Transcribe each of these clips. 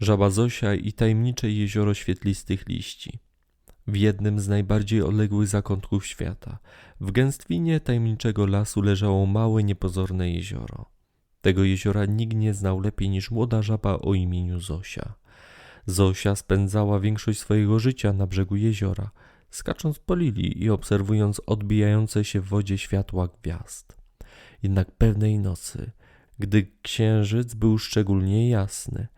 Żaba Zosia i tajemnicze jezioro świetlistych liści. W jednym z najbardziej odległych zakątków świata, w gęstwinie tajemniczego lasu leżało małe, niepozorne jezioro. Tego jeziora nikt nie znał lepiej niż młoda żaba o imieniu Zosia. Zosia spędzała większość swojego życia na brzegu jeziora, skacząc po lilii i obserwując odbijające się w wodzie światła gwiazd. Jednak pewnej nocy, gdy księżyc był szczególnie jasny,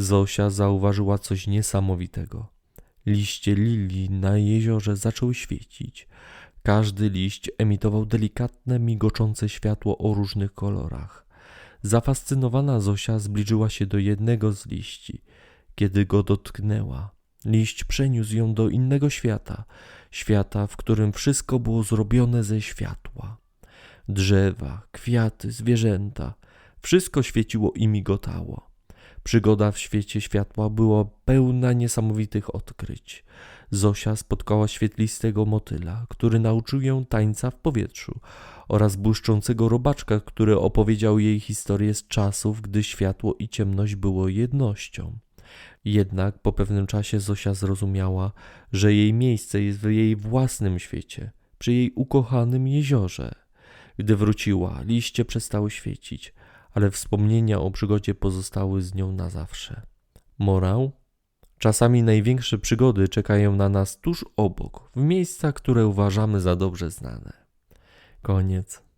Zosia zauważyła coś niesamowitego. Liście lilii na jeziorze zaczęły świecić. Każdy liść emitował delikatne, migoczące światło o różnych kolorach. Zafascynowana Zosia zbliżyła się do jednego z liści. Kiedy go dotknęła, liść przeniósł ją do innego świata, świata, w którym wszystko było zrobione ze światła. Drzewa, kwiaty, zwierzęta wszystko świeciło i migotało. Przygoda w świecie światła była pełna niesamowitych odkryć. Zosia spotkała świetlistego motyla, który nauczył ją tańca w powietrzu, oraz błyszczącego robaczka, który opowiedział jej historię z czasów, gdy światło i ciemność było jednością. Jednak po pewnym czasie Zosia zrozumiała, że jej miejsce jest w jej własnym świecie, przy jej ukochanym jeziorze. Gdy wróciła, liście przestały świecić, ale wspomnienia o przygodzie pozostały z nią na zawsze. Morał? Czasami największe przygody czekają na nas tuż obok, w miejscach, które uważamy za dobrze znane. Koniec.